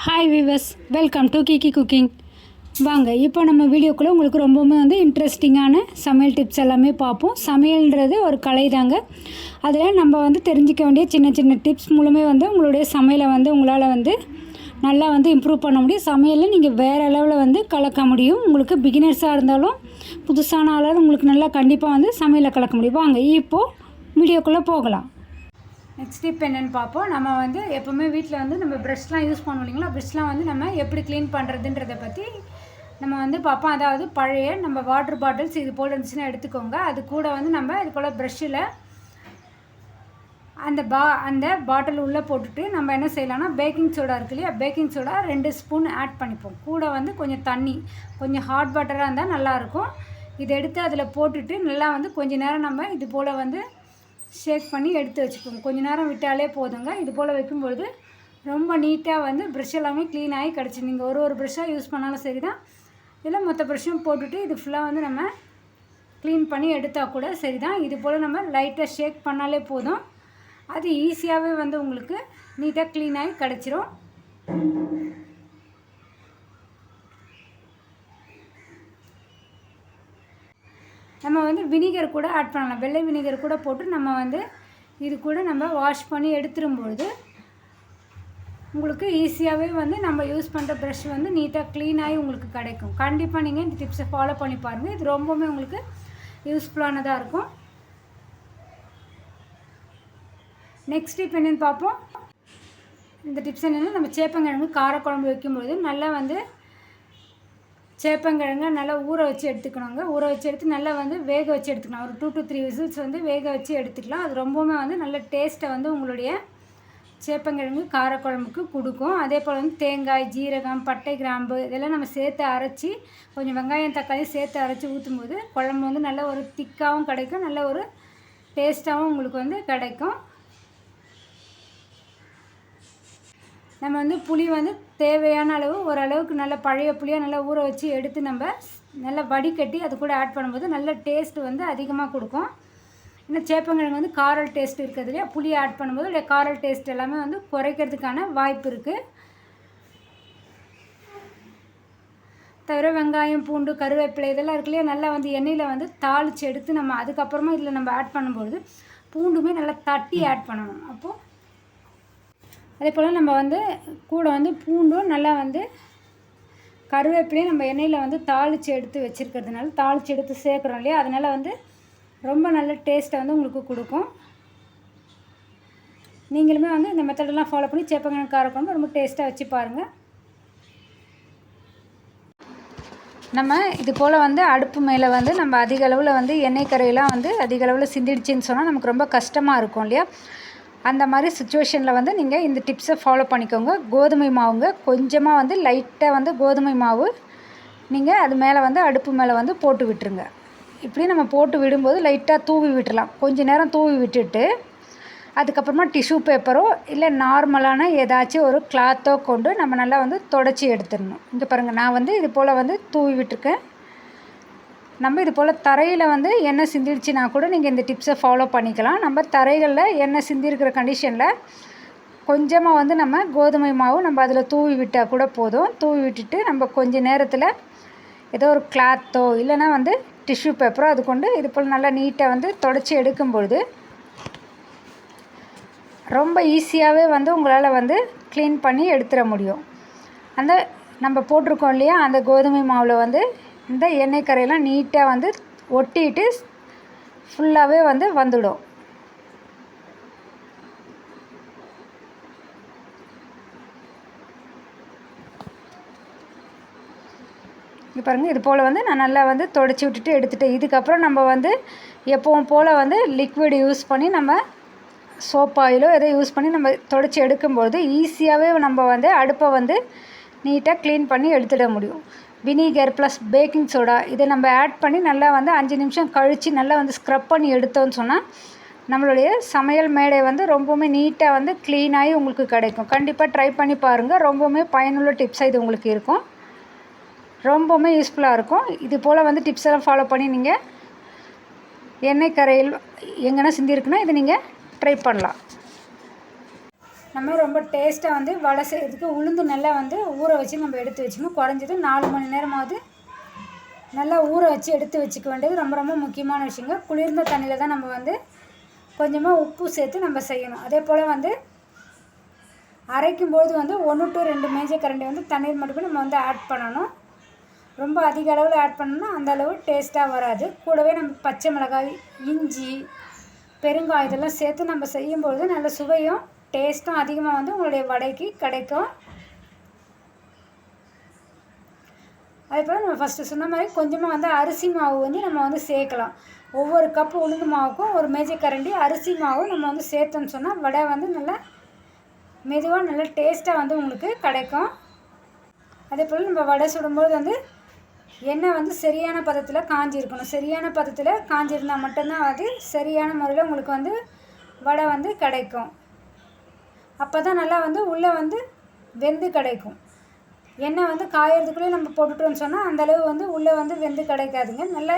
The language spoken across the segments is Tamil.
Hi viewers welcome to Kiki cooking வாங்க இப்போ நம்ம வீடியோக்குள்ளே உங்களுக்கு ரொம்பவுமே வந்து இன்ட்ரெஸ்டிங்கான சமையல் டிப்ஸ் எல்லாமே பார்ப்போம். சமையல்ன்றது ஒரு கலை தாங்க. அதில் நம்ம வந்து தெரிஞ்சிக்க வேண்டிய சின்ன சின்ன டிப்ஸ் மூலமே வந்து உங்களுடைய சமையலை வந்து உங்களால் வந்து நல்லா வந்து இம்ப்ரூவ் பண்ண முடியும். சமையலில் நீங்கள் வேறு அளவில் வந்து கலக்க முடியும். உங்களுக்கு பிகினர்ஸாக இருந்தாலும் புதுசான ஆளாலும் உங்களுக்கு நல்லா கண்டிப்பாக வந்து சமையலை கலக்க முடியும். வாங்க இப்போது வீடியோக்குள்ளே போகலாம். நெக்ஸ்ட் டிப் என்னென்னு பார்ப்போம். நம்ம வந்து எப்போவுமே வீட்டில் வந்து நம்ம ப்ரெஷ்லாம் யூஸ் பண்ணுவோம் இல்லைங்களா? ப்ரெஷ்லாம் வந்து நம்ம எப்படி க்ளீன் பண்ணுறதுன்றதை பற்றி நம்ம வந்து பார்ப்போம். அதாவது பழைய நம்ம வாட்டர் பாட்டில்ஸ் இது போல் இருந்துச்சுன்னா எடுத்துக்கோங்க. அது கூட வந்து நம்ம இது போல் ப்ரெஷ்ஷில் அந்த பா அந்த பாட்டில் உள்ளே போட்டுட்டு நம்ம என்ன செய்யலாம்னா பேக்கிங் சோடா இருக்கு இல்லையா? பேக்கிங் சோடா ரெண்டு ஸ்பூன் ஆட் பண்ணிப்போம். கூட வந்து கொஞ்சம் தண்ணி கொஞ்சம் ஹாட் வாட்டராக இருந்தால் நல்லாயிருக்கும் இதை எடுத்து அதில் போட்டுட்டு நல்லா வந்து கொஞ்ச நேரம் நம்ம இது போல் வந்து ஷேக் பண்ணி எடுத்து வச்சுக்கோங்க. கொஞ்ச நேரம் விட்டாலே போதுங்க. இது போல் வைக்கும்பொழுது ரொம்ப நீட்டாக வந்து ப்ரஷ் எல்லாமே க்ளீன் ஆகி கிடச்சி நீங்கள் ஒரு ஒரு ப்ரஷ்ஷாக யூஸ் பண்ணாலும் சரி தான் இதில் மொத்த ப்ரஷ்ஷும் போட்டுட்டு இது ஃபுல்லாக வந்து நம்ம க்ளீன் பண்ணி எடுத்தால் கூட சரி தான் இது போல் நம்ம லைட்டாக ஷேக் பண்ணாலே போதும். அது ஈஸியாகவே வந்து உங்களுக்கு நீட்டாக க்ளீன் ஆகி கிடச்சிரும். நம்ம வந்து வினிகர் கூட ஆட் பண்ணலாம். வெள்ளை வினிகர் கூட போட்டு நம்ம வந்து இது கூட நம்ம வாஷ் பண்ணி எடுத்துரும்பொழுது உங்களுக்கு ஈஸியாகவே வந்து நம்ம யூஸ் பண்ணுற ப்ரெஷ் வந்து நீட்டாக க்ளீனாகி உங்களுக்கு கிடைக்கும். கண்டிப்பாக நீங்கள் இந்த டிப்ஸை ஃபாலோ பண்ணி பாருங்கள் இது ரொம்பவுமே உங்களுக்கு யூஸ்ஃபுல்லானதாக இருக்கும். நெக்ஸ்ட் டிப் என்னென்னு பார்ப்போம். இந்த டிப்ஸ் என்னென்னா நம்ம சேப்பங்கிழங்கு காரக்குழம்பு வைக்கும்பொழுது நல்லா வந்து சேப்பங்கிழங்க நல்லா ஊற வச்சு எடுத்துக்கணுங்க. ஊற வச்சு எடுத்து நல்லா வந்து வேக வச்சு எடுத்துக்கலாம். ஒரு டூ டு த்ரீ விசில்ஸ் வந்து வேக வச்சு எடுத்துக்கலாம். அது ரொம்பவுமே வந்து நல்ல டேஸ்ட்டை வந்து உங்களுடைய சேப்பங்கிழங்கு காரக்குழம்புக்கு கொடுக்கும். அதே போல் வந்து தேங்காய் ஜீரகம் பட்டை கிராம்பு இதெல்லாம் நம்ம சேர்த்து அரைச்சி கொஞ்சம் வெங்காயம் தக்காளி சேர்த்து அரைச்சி ஊற்றும்போது குழம்பு வந்து நல்ல ஒரு திக்காகவும் கிடைக்கும். நல்ல ஒரு டேஸ்ட்டாகவும் உங்களுக்கு வந்து கிடைக்கும். நம்ம வந்து புளி வந்து தேவையான அளவு ஓரளவுக்கு நல்ல பழைய புளியாக நல்லா ஊற வச்சு எடுத்து நம்ம நல்லா வடிகட்டி அது கூட ஆட் பண்ணும்போது நல்ல டேஸ்ட் வந்து அதிகமாக கொடுக்கும். இன்னும் சேப்பங்கிழங்கு வந்து காரல் டேஸ்ட் இருக்கிறது இல்லையா? புளி ஆட் பண்ணும்போது இல்லை காரல் டேஸ்ட் எல்லாமே வந்து குறைக்கிறதுக்கான வாய்ப்பு இருக்குது தவிர வெங்காயம் பூண்டு கருவேப்பிலை இதெல்லாம் இருக்கு இல்லையா? நல்லா வந்து எண்ணெயில் வந்து தாளித்து எடுத்து நம்ம அதுக்கப்புறமா இதில் நம்ம ஆட் பண்ணும்பொழுது பூண்டுமே நல்லா தட்டி ஆட் பண்ணணும். அப்போது அதே போல் நம்ம வந்து கூட வந்து பூண்டும் நல்லா வந்து கருவேப்பிலையும் நம்ம எண்ணெயில் வந்து தாளித்து எடுத்து வச்சுருக்கிறதுனால தாளித்து எடுத்து சேர்க்குறோம் இல்லையா? அதனால் வந்து ரொம்ப நல்ல டேஸ்ட்டை வந்து உங்களுக்கு கொடுக்கும். நீங்களுமே வந்து இந்த மெத்தடெல்லாம் ஃபாலோ பண்ணி சேப்பங்கிழங்கு காரக்குழம்பு ரொம்ப டேஸ்ட்டாக வச்சு பாருங்கள் நம்ம இது போல் வந்து அடுப்பு மேலே வந்து நம்ம அதிக அளவில் வந்து எண்ணெய் கரையெல்லாம் வந்து அதிக அளவில் சிந்திடுச்சின்னு சொன்னால் நமக்கு ரொம்ப கஷ்டமாக இருக்கும் இல்லையா? அந்த மாதிரி சுச்சுவேஷனில் வந்து நீங்கள் இந்த டிப்ஸை ஃபாலோ பண்ணிக்கோங்க. கோதுமை மாவுங்க கொஞ்சமாக வந்து லைட்டாக வந்து கோதுமை மாவு நீங்கள் அது மேலே வந்து அடுப்பு மேலே வந்து போட்டு விட்டுருங்க. இப்படி நம்ம போட்டு விடும்போது லைட்டாக தூவி விட்டுலாம் கொஞ்ச நேரம் தூவி விட்டுட்டு அதுக்கப்புறமா டிஷ்யூ பேப்பரோ இல்லை நார்மலான ஏதாச்சும் ஒரு கிளாத்தோ கொண்டு நம்ம நல்லா வந்து தொடச்சி எடுத்துடணும். இங்கே பாருங்கள் நான் வந்து இது போல் வந்து தூவி விட்டுருக்கேன். நம்ம இது போல் தரையில் வந்து எண்ணெய் சிந்திடுச்சுனா கூட நீங்கள் இந்த டிப்ஸை ஃபாலோ பண்ணிக்கலாம். நம்ம தரைகளில் எண்ணெய் சிந்திருக்கிற கண்டிஷனில் கொஞ்சமாக வந்து நம்ம கோதுமை மாவு நம்ம அதில் தூவி விட்டால் கூட போதும். தூவி விட்டுட்டு நம்ம கொஞ்ச நேரத்தில் ஏதோ ஒரு கிளாத்தோ இல்லைனா வந்து டிஷ்யூ பேப்பரோ அது கொண்டு இது போல் நல்லா நீட்டாக வந்து தொடச்சி எடுக்கும்பொழுது ரொம்ப ஈஸியாகவே வந்து உங்களால் வந்து க்ளீன் பண்ணி எடுத்துட முடியும். அந்த நம்ம போட்டிருக்கோம் இல்லையா? அந்த கோதுமை மாவில் வந்து இந்த எண்ணெய் கரையெல்லாம் நீட்டாக வந்து ஒட்டிட்டு ஃபுல்லாகவே வந்து வந்துடும். இங்கே பாருங்கள் இது போல் வந்து நான் நல்லா வந்து தொடச்சி விட்டுட்டு எடுத்துட்டேன். இதுக்கப்புறம் நம்ம வந்து எப்பவும் போல் வந்து லிக்விட் யூஸ் பண்ணி நம்ம சோப் ஆயிலோ எதோ யூஸ் பண்ணி நம்ம தொடச்சி எடுக்கும்போது ஈஸியாகவே நம்ம வந்து அடுப்பை வந்து நீட்டாக க்ளீன் பண்ணி எடுத்துட முடியும். வினிகர் ப்ளஸ் பேக்கிங் சோடா இதை நம்ம ஆட் பண்ணி நல்லா வந்து அஞ்சு நிமிஷம் கழித்து நல்லா வந்து ஸ்க்ரப் பண்ணி எடுத்தோம்னு சொன்னால் நம்மளுடைய சமையல் மேடை வந்து ரொம்பவுமே நீட்டாக வந்து க்ளீனாகி உங்களுக்கு கிடைக்கும். கண்டிப்பாக ட்ரை பண்ணி பாருங்கள் ரொம்பவுமே பயனுள்ள டிப்ஸாக இது உங்களுக்கு இருக்கும். ரொம்பவுமே யூஸ்ஃபுல்லாக இருக்கும். இது போல் வந்து டிப்ஸ் எல்லாம் ஃபாலோ பண்ணி நீங்கள் எண்ணெய் கரையில் எங்கன்னா சிந்திருக்குன்னா இதை நீங்கள் ட்ரை பண்ணலாம். நம்ம ரொம்ப டேஸ்ட்டாக வந்து வடை செய்கிறதுக்கு உளுந்து நல்லா வந்து ஊற வச்சு நம்ம எடுத்து வச்சுக்கணும். குறைஞ்சது நாலு மணி நேரமாவது நல்லா ஊற வச்சு எடுத்து வச்சுக்க வேண்டியது ரொம்ப ரொம்ப முக்கியமான விஷயங்க. குளிர்ந்த தண்ணியில் தான் நம்ம வந்து கொஞ்சமாக உப்பு சேர்த்து நம்ம செய்யணும். அதே போல் வந்து அரைக்கும்போது வந்து ஒன்று டு ரெண்டு மேஜை கரண்டி வந்து தண்ணீர் மட்டுமே நம்ம வந்து ஆட் பண்ணணும். ரொம்ப அதிக அளவில் ஆட் பண்ணோம்னா அந்த அளவு டேஸ்ட்டாக வராது. கூடவே நம்ம பச்சை மிளகாய் இஞ்சி பெருங்காயம் இதெல்லாம் சேர்த்து நம்ம செய்யும்பொழுது நல்ல சுவையும் டேஸ்ட்டும் அதிகமாக வந்து உங்களுடைய வடைக்கு கிடைக்கும். அதே போல் நம்ம ஃபஸ்ட்டு சொன்ன மாதிரி கொஞ்சமாக வந்து அரிசி மாவு வந்து நம்ம வந்து சேர்க்கலாம். ஒவ்வொரு கப்பு உளுந்து மாவுக்கும் ஒரு மேஜை கரண்டி அரிசி மாவு நம்ம வந்து சேர்த்தோன்னு சொன்னால் வடை வந்து நல்லா மெதுவாக நல்லா டேஸ்ட்டாக வந்து உங்களுக்கு கிடைக்கும். அதே போல் நம்ம வடை சுடும்போது வந்து எண்ணெய் வந்து சரியான பதத்தில் காஞ்சிருக்கணும். சரியான பதத்தில் காஞ்சிருந்தால் மட்டும்தான் அது சரியான முறையில் உங்களுக்கு வந்து வடை வந்து கிடைக்கும். அப்போ தான் நல்லா வந்து உள்ளே வந்து வெந்து கிடைக்கும். எண்ணெய் வந்து காயறதுக்குள்ளே நம்ம போட்டுட்டோம்னு சொன்னால் அந்தளவு வந்து உள்ளே வந்து வெந்து கிடைக்காதுங்க. நல்லா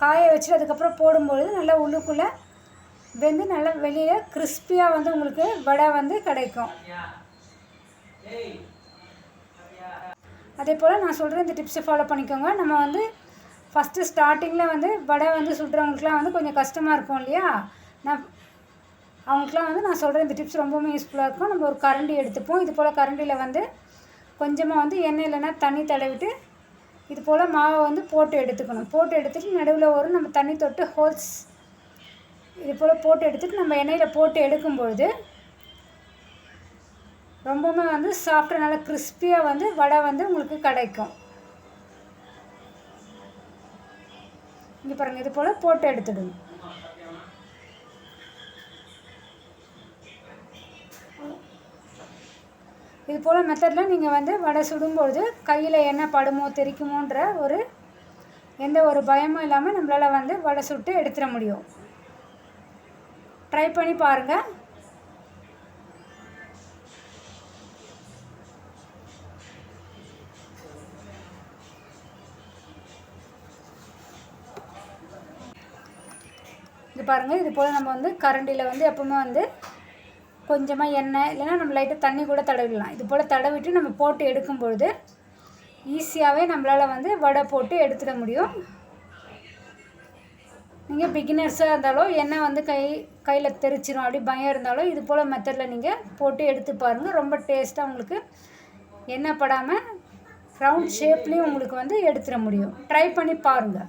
காய வச்சுட்டு அதுக்கப்புறம் போடும்பொழுது நல்லா உள்ளுக்குள்ளே வெந்து நல்லா வெளியில் கிறிஸ்பியாக வந்து உங்களுக்கு வடை வந்து கிடைக்கும். அதே போல் நான் சொல்கிற இந்த டிப்ஸை ஃபாலோ பண்ணிக்கோங்க. நம்ம வந்து ஃபஸ்ட்டு ஸ்டார்டிங்கில் வந்து வடை வந்து சுடுறவங்களுக்குலாம் வந்து கொஞ்சம் கஷ்டமாக இருக்கும் இல்லையா? நான் அவங்களுக்குலாம் வந்து நான் சொல்கிறேன் இந்த டிப்ஸ் ரொம்பவுமே யூஸ்ஃபுல்லாக இருக்கும். நம்ம ஒரு கரண்டி எடுத்துப்போம். இது போல் கரண்டியில் வந்து கொஞ்சமாக வந்து எண்ணெய் இல்லைன்னா தண்ணி தடவிட்டு இது போல் மாவை வந்து போட்டு எடுத்துக்கணும். போட்டு எடுத்துகிட்டு நடுவில் ஒரு நம்ம தண்ணி தொட்டு ஹோல்ஸ் இது போல் போட்டு எடுத்துகிட்டு நம்ம எண்ணெயில் போட்டு எடுக்கும்பொழுது ரொம்பவுமே வந்து சாப்பிட்ட நல்லா கிறிஸ்பியாக வந்து வடை வந்து உங்களுக்கு கிடைக்கும். இங்கே பாருங்கள் இது போல் போட்டு எடுத்துடுங்க இது போல் மெத்தடில் நீங்கள் வந்து வடை சுடும்பொழுது கையில் என்ன படுமோ தெரிக்குமோன்ற ஒரு எந்த ஒரு பயமும் இல்லாமல் நம்மளால் வந்து வடை சுட்டு எடுத்துட முடியும். ட்ரை பண்ணி பாருங்கள் இது பாருங்கள் இது போல் நம்ம வந்து கரண்டியில் வந்து எப்பவுமே வந்து கொஞ்சமாக எண்ணெய் இல்லைன்னா நம்ம லைட்டாக தண்ணி கூட தடவிடலாம். இது போல் தடவிட்டு நம்ம போட்டு எடுக்கும்பொழுது ஈஸியாகவே நம்மளால் வந்து வடை போட்டு எடுத்துட முடியும். நீங்கள் பிகினர்ஸாக இருந்தாலும் எண்ணெய் வந்து கை கையில் தெரிச்சிடும் அப்படி பயம் இருந்தாலும் இது போல் மெத்தடில் நீங்கள் போட்டு எடுத்து பாருங்கள் ரொம்ப டேஸ்ட்டாக உங்களுக்கு எண்ணெய் படாமல் ரவுண்ட் ஷேப்லேயும் உங்களுக்கு வந்து எடுத்துட முடியும். ட்ரை பண்ணி பாருங்கள்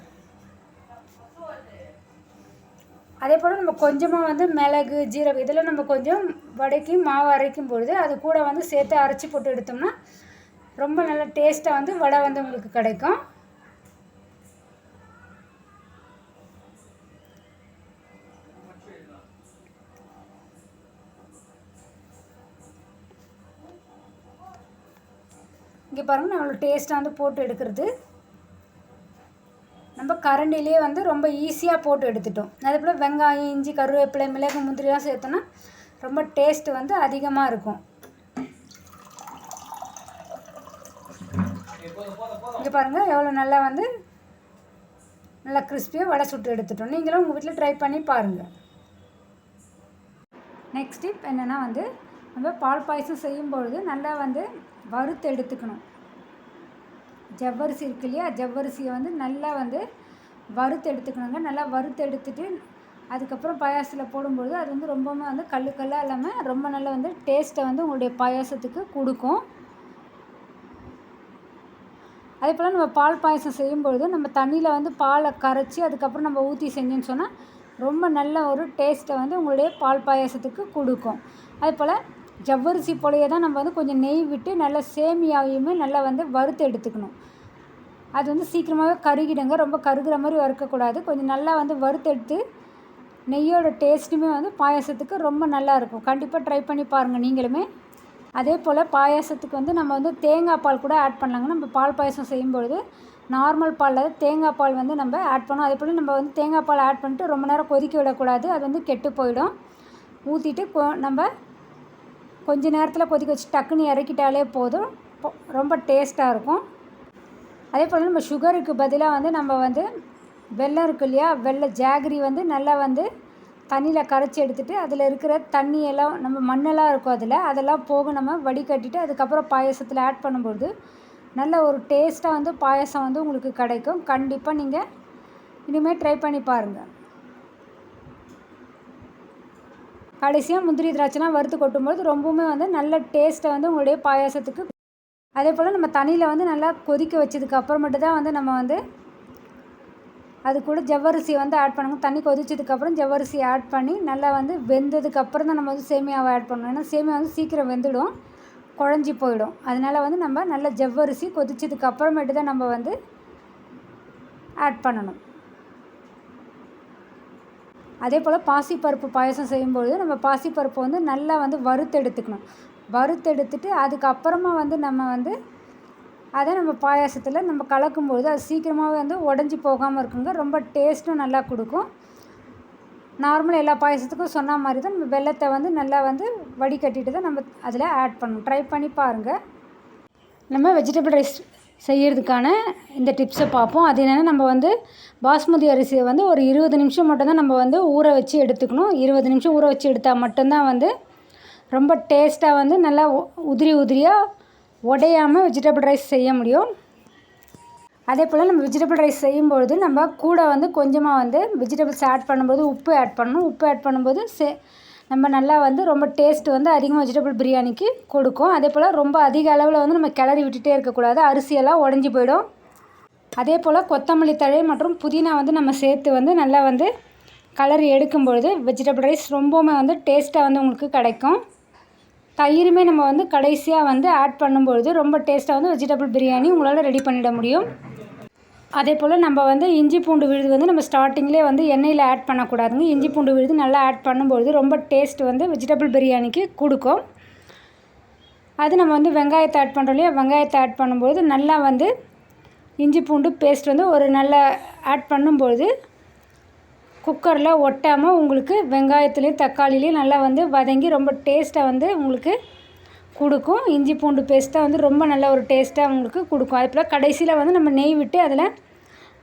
அதே போல் நம்ம கொஞ்சமாக வந்து மிளகு ஜீரகம் இதில் நம்ம கொஞ்சம் வடைக்கு மாவு அரைக்கும் பொழுது அது கூட வந்து சேர்த்து அரைச்சி போட்டு எடுத்தோம்னா ரொம்ப நல்ல டேஸ்ட்டாக வந்து வடை வந்து உங்களுக்கு கிடைக்கும். இங்கே பாருங்கள் நான் அவ்வளோ டேஸ்ட்டாக வந்து போட்டு எடுக்கிறது. கரண்டிலே வந்து ரொம்ப ஈஸியாக போட்டு எடுத்துட்டோம். அதே போல் வெங்காயம் இஞ்சி கருவேப்பிலை மிளகு முந்திரிலாம் சேர்த்தோன்னா ரொம்ப டேஸ்ட் வந்து அதிகமாக இருக்கும். இங்கே பாருங்கள் எவ்வளோ நல்லா வந்து நல்லா கிறிஸ்பியாக வடை சுட்டு எடுத்துட்டோம். நீங்களும் உங்கள் வீட்டில் ட்ரை பண்ணி பாருங்கள் நெக்ஸ்ட் டிப் என்னென்னா வந்து நம்ம பால் பாயசம் செய்யும்பொழுது நல்லா வந்து வறுத்து எடுத்துக்கணும். ஜவ்வரிசி இருக்கு இல்லையா? ஜவ்வரிசியை வந்து நல்லா வந்து வறுத்து எடுத்துக்கணுங்க நல்லா வறுத்து எடுத்துட்டு அதுக்கப்புறம் பாயாசத்தில் போடும்பொழுது அது வந்து ரொம்பவுமே வந்து கல்லு கல்லாக இல்லாமல் ரொம்ப நல்லா வந்து டேஸ்ட்டை வந்து உங்களுடைய பாயாசத்துக்கு கொடுக்கும். அதே போல் நம்ம பால் பாயசம் செய்யும்பொழுது நம்ம தண்ணியில் வந்து பாலை கரைச்சி அதுக்கப்புறம் நம்ம ஊற்றி செஞ்சோன்னு சொன்னால் ரொம்ப நல்ல ஒரு டேஸ்ட்டை வந்து உங்களுடைய பால் பாயாசத்துக்கு கொடுக்கும். அதே போல் ஜவ்வரிசி போலையே தான் நம்ம வந்து கொஞ்சம் நெய் விட்டு நல்லா சேமியாவையுமே நல்லா வந்து வறுத்து எடுத்துக்கணும். அது வந்து சீக்கிரமாகவே கருகிடுங்க. ரொம்ப கருகிற மாதிரி வறுக்கக்கூடாது. கொஞ்சம் நல்லா வந்து வறுத்தெடுத்து நெய்யோட டேஸ்ட்டுமே வந்து பாயாசத்துக்கு ரொம்ப நல்லாயிருக்கும் கண்டிப்பாக ட்ரை பண்ணி பாருங்கள் நீங்களுமே. அதே போல் பாயாசத்துக்கு வந்து நம்ம வந்து தேங்காய் பால் கூட ஆட் பண்ணலாங்க. நம்ம பால் பாயசம் செய்யும்பொழுது நார்மல் பாலில் தேங்காய் பால் வந்து நம்ம ஆட் பண்ணோம் அதே போல் நம்ம வந்து தேங்காய் பால் ஆட் பண்ணிட்டு ரொம்ப நேரம் கொதிக்க விடக்கூடாது. அது வந்து கெட்டு போயிடும். ஊற்றிட்டு கொ- நம்ம கொஞ்ச நேரத்தில் கொதிக்க வச்சு டக்குன்னு இறக்கிட்டாலே போதும். ரொம்ப டேஸ்ட்டாக இருக்கும். அதே போல் நம்ம சுகருக்கு பதிலாக வந்து நம்ம வந்து வெள்ளம் இருக்கு இல்லையா? வெள்ளை ஜாகரி வந்து நல்லா வந்து தண்ணியில் கரைச்சி எடுத்துகிட்டு அதில் இருக்கிற தண்ணியெல்லாம் நம்ம மண்ணெல்லாம் இருக்கும் அதில் அதெல்லாம் போக நம்ம வடிகட்டிட்டு அதுக்கப்புறம் பாயசத்தில் ஆட் பண்ணும்போது நல்ல ஒரு டேஸ்ட்டாக வந்து பாயசம் வந்து உங்களுக்கு கிடைக்கும். கண்டிப்பாக நீங்கள் இனிமேல் ட்ரை பண்ணி பாருங்கள் கடைசியாக முந்திரி திராட்சைலாம் வறுத்து கொட்டும்போது ரொம்பவுமே வந்து நல்ல டேஸ்ட்டை வந்து உங்களுடைய பாயாசத்துக்கு அதே போல் நம்ம தண்ணியில் வந்து நல்லா கொதிக்க வச்சதுக்கு அப்புறமேட்டு தான் வந்து நம்ம வந்து அது கூட ஜவ்வரிசி வந்து ஆட் பண்ணணும். தண்ணி கொதிச்சதுக்கப்புறம் ஜவ்வரிசி ஆட் பண்ணி நல்லா வந்து வெந்ததுக்கு அப்புறம் தான் நம்ம வந்து சேமியாவை ஆட் பண்ணணும். ஏன்னா சேமியா வந்து சீக்கிரம் வெந்துடும் குழஞ்சி போயிடும். அதனால் வந்து நம்ம நல்லா ஜவ்வரிசி கொதிச்சதுக்கு அப்புறமேட்டு தான் நம்ம வந்து ஆட் பண்ணணும். அதே போல் பாசிப்பருப்பு பாயசம் செய்யும்பொழுது நம்ம பாசிப்பருப்பு வந்து நல்லா வந்து வறுத்தெடுத்துக்கணும். வறுத்தெடுத்துட்டு அதுக்கப்புறமா வந்து நம்ம வந்து அதை நம்ம பாயாசத்தில் நம்ம கலக்கும்பொழுது அது சீக்கிரமாகவே வந்து உடஞ்சி போகாமல் இருக்குங்க. ரொம்ப டேஸ்ட்டும் நல்லா கொடுக்கும். நார்மலாக எல்லா பாயசத்துக்கும் சொன்ன மாதிரி தான் நம்ம வெள்ளத்தை வந்து நல்லா வந்து வடிகட்டிட்டு தான் நம்ம அதில் ஆட் பண்ணணும். ட்ரை பண்ணி பாருங்கள் நம்ம வெஜிடபிள் ரைஸ் செய்கிறதுக்கான இந்த டிப்ஸை பார்ப்போம். அது என்னென்னா நம்ம வந்து பாஸ்மதி அரிசியை வந்து ஒரு இருபது நிமிஷம் மட்டும்தான் நம்ம வந்து ஊற வச்சு எடுத்துக்கணும். இருபது நிமிஷம் ஊற வச்சு எடுத்தால் மட்டும்தான் வந்து ரொம்ப டேஸ்ட்டாக வந்து நல்லா உதிரி உதிரியாக உடையாமல் வெஜிடபிள் ரைஸ் செய்ய முடியும். அதே போல் நம்ம வெஜிடபிள் ரைஸ் செய்யும்பொழுது நம்ம கூட வந்து கொஞ்சமாக வந்து வெஜிடபிள்ஸ் ஆட் பண்ணும்போது உப்பு ஆட் பண்ணணும். உப்பு ஆட் பண்ணும்போது சே நம்ம நல்லா வந்து ரொம்ப டேஸ்ட் வந்து அதிகமாக வெஜிடபிள் பிரியாணிக்கு கொடுக்கும். அதே போல் ரொம்ப அதிக அளவில் வந்து நம்ம கிளறி விட்டுட்டே இருக்கக்கூடாது. அரிசியெல்லாம் உடஞ்சி போயிடும். அதே போல் கொத்தமல்லி தழை மற்றும் புதினா வந்து நம்ம சேர்த்து வந்து நல்லா வந்து கலரி எடுக்கும் பொழுது வெஜிடபிள் ரைஸ் ரொம்பவுமே வந்து டேஸ்ட்டாக வந்து உங்களுக்கு கிடைக்கும். தயிருமே நம்ம வந்து கடைசியாக வந்து ஆட் பண்ணும்பொழுது ரொம்ப டேஸ்ட்டாக வந்து வெஜிடபிள் பிரியாணி உங்களால் ரெடி பண்ணிட முடியும். அதே போல் நம்ம வந்து இஞ்சி பூண்டு விழுது வந்து நம்ம ஸ்டார்டிங்லேயே வந்து எண்ணெயில் ஆட் பண்ணக்கூடாதுங்க. இஞ்சி பூண்டு விழுது நல்லா ஆட் பண்ணும்பொழுது ரொம்ப டேஸ்ட் வந்து வெஜிடபிள் பிரியாணிக்கு கொடுக்கும். அது நம்ம வந்து வெங்காயத்தை ஆட் பண்ணுறோம் இல்லையா? வெங்காயத்தை ஆட் பண்ணும்பொழுது நல்லா வந்து இஞ்சி பூண்டு பேஸ்ட் வந்து ஒரு நல்ல ஆட் பண்ணும்பொழுது குக்கரில் ஒட்டாமல் உங்களுக்கு வெங்காயத்துலேயும் தக்காளிலையும் நல்லா வந்து வதங்கி ரொம்ப டேஸ்ட்டாக வந்து உங்களுக்கு கொடுக்கும். இஞ்சி பூண்டு பேஸ்ட்டாக வந்து ரொம்ப நல்ல ஒரு டேஸ்ட்டாக உங்களுக்கு கொடுக்கும். அது போல் கடைசியில் வந்து நம்ம நெய் விட்டு அதில்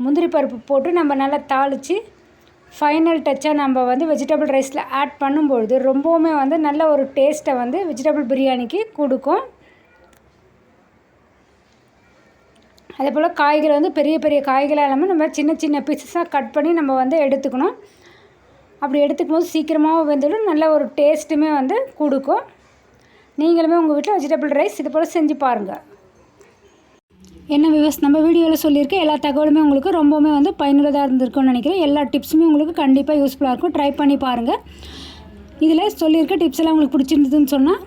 முந்திரி பருப்பு போட்டு நம்ம நல்லா தாளித்து ஃபைனல் டச்சாக நம்ம வந்து வெஜிடபிள் ரைஸில் ஆட் பண்ணும்பொழுது ரொம்பவுமே வந்து நல்ல ஒரு டேஸ்ட்டை வந்து வெஜிடபிள் பிரியாணிக்கு கொடுக்கும். அதே போல் காய்கறி வந்து பெரிய பெரிய காய்களாக இல்லாமல் நம்ம சின்ன சின்ன பீசஸாக கட் பண்ணி நம்ம வந்து எடுத்துக்கணும். அப்படி எடுத்துக்கும் போது சீக்கிரமாகவும் வெந்துடும். நல்ல ஒரு டேஸ்ட்டுமே வந்து கொடுக்கும். நீங்களுமே உங்கள் வீட்டில் வெஜிடபிள் ரைஸ் இது போல் செஞ்சு பாருங்கள் என்ன விவஸ் நம்ம வீடியோவில் சொல்லியிருக்க எல்லா தகவலுமே உங்களுக்கு ரொம்பவுமே வந்து பயனுள்ளதாக இருந்திருக்கும்னு நினைக்கிறேன். எல்லா டிப்ஸுமே உங்களுக்கு கண்டிப்பாக யூஸ்ஃபுல்லாக இருக்கும். ட்ரை பண்ணி பாருங்கள் இதில் சொல்லியிருக்க டிப்ஸ் எல்லாம் உங்களுக்கு பிடிச்சிருந்ததுன்னு சொன்னால்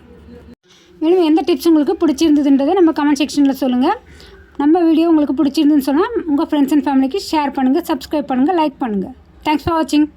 மேலும் எந்த டிப்ஸ் உங்களுக்கு பிடிச்சிருந்ததுன்றதை நம்ம கமெண்ட் செக்ஷனில் சொல்லுங்கள் நம்ம வீடியோ உங்களுக்கு பிடிச்சிருந்துன்னு சொன்னால் உங்கள் ஃப்ரெண்ட்ஸ் அண்ட் ஃபேமிலிக்கு ஷேர் பண்ணுங்கள் சப்ஸ்கிரைப் பண்ணுங்கள் லைக் பண்ணுங்கள் தேங்க்ஸ் ஃபார் வாட்சிங்